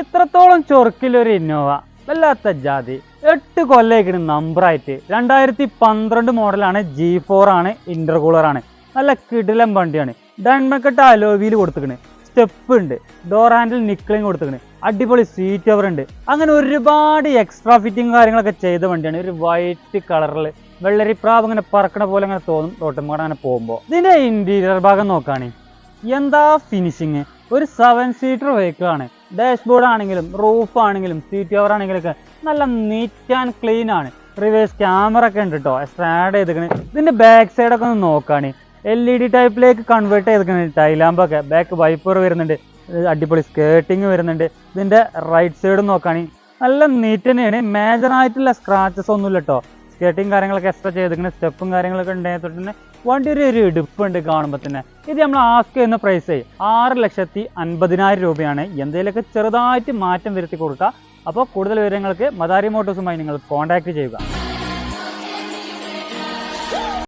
ഇത്രത്തോളം ചൊറുക്കിലൊരു ഇന്നോവ. വല്ലാത്ത ജാതി. എട്ട് കൊല്ലേക്കിന് നമ്പറായിട്ട്. രണ്ടായിരത്തി പന്ത്രണ്ട് മോഡലാണ് ജി ഫോർ ആണ് ഇന്റർകൂളർ ആണ്. നല്ല കിടിലം വണ്ടിയാണ്. ഡൺമക്കട്ട് അലോവിയിൽ കൊടുത്തിക്കണ്. സ്റ്റെപ്പ് ഉണ്ട്. ഡോർ ഹാൻഡിൽ നിക്ലിങ് കൊടുത്തിക്കണ്. അടിപൊളി സീറ്റ് കവർ ഉണ്ട്. അങ്ങനെ ഒരുപാട് എക്സ്ട്രാ ഫിറ്റിംഗ് കാര്യങ്ങളൊക്കെ ചെയ്ത വണ്ടിയാണ്. ഒരു വൈറ്റ് കളറിൽ വെള്ളരിപ്രാവ് അങ്ങനെ പറക്കണ പോലെ അങ്ങനെ തോന്നും. റോട്ടുമ്പോൾ അങ്ങനെ പോകുമ്പോൾ ഇതിന്റെ ഇന്റീരിയർ ഭാഗം നോക്കുകയാണെങ്കിൽ എന്താ ഫിനിഷിങ് ഒരു സെവൻ സീറ്റർ വെഹിക്കിൾ ആണ്. ഡാഷ്ബോർഡ് ആണെങ്കിലും റൂഫ് ആണെങ്കിലും സീറ്റ് കവർ ആണെങ്കിലും ഒക്കെ നല്ല നീറ്റ് ആൻഡ് ക്ലീൻ ആണ്. റിവേഴ്സ് ക്യാമറ ഒക്കെ ഉണ്ട് കേട്ടോ ആഡ് ചെയ്തിക്കണ്. ഇതിന്റെ ബാക്ക് സൈഡ് ഒക്കെ ഒന്ന് നോക്കുകയാണ് എൽ ഇ ഡി ടൈപ്പിലേക്ക് കൺവേർട്ട് ചെയ്തിരിക്കുന്നത് ടൈലാമ്പൊക്കെ ബാക്ക് വൈപ്പർ വരുന്നുണ്ട്. അടിപൊളി സ്കേർട്ടിങ് വരുന്നുണ്ട്. ഇതിന്റെ റൈറ്റ് സൈഡ് നോക്കുകയാണെങ്കിൽ നല്ല നീറ്റ് തന്നെയാണ്. മേജർ ആയിട്ടുള്ള സ്ക്രാച്ചസ് ഒന്നുമില്ല കേട്ടോ സ്കേർട്ടിങ് കാര്യങ്ങളൊക്കെ എക്സ്ട്രാ ചെയ്തിരിക്കുന്ന സ്റ്റെപ്പും കാര്യങ്ങളൊക്കെ ഉണ്ടായത് തന്നെ വണ്ടി ഒരു ഇടുപ്പുണ്ട് കാണുമ്പോൾ തന്നെ. ഇത് നമ്മൾ ആസ്ക് ചെയ്യുന്ന പ്രൈസ് ആറ് ലക്ഷത്തി അൻപതിനായിരം രൂപയാണ്. എന്തെങ്കിലുമൊക്കെ ചെറുതായിട്ട് മാറ്റം വരുത്തി കൊടുക്കുക അപ്പോൾ കൂടുതൽ വിവരങ്ങൾക്ക് മദാരി മോട്ടോഴ്സുമായി നിങ്ങൾ കോൺടാക്ട് ചെയ്യുക.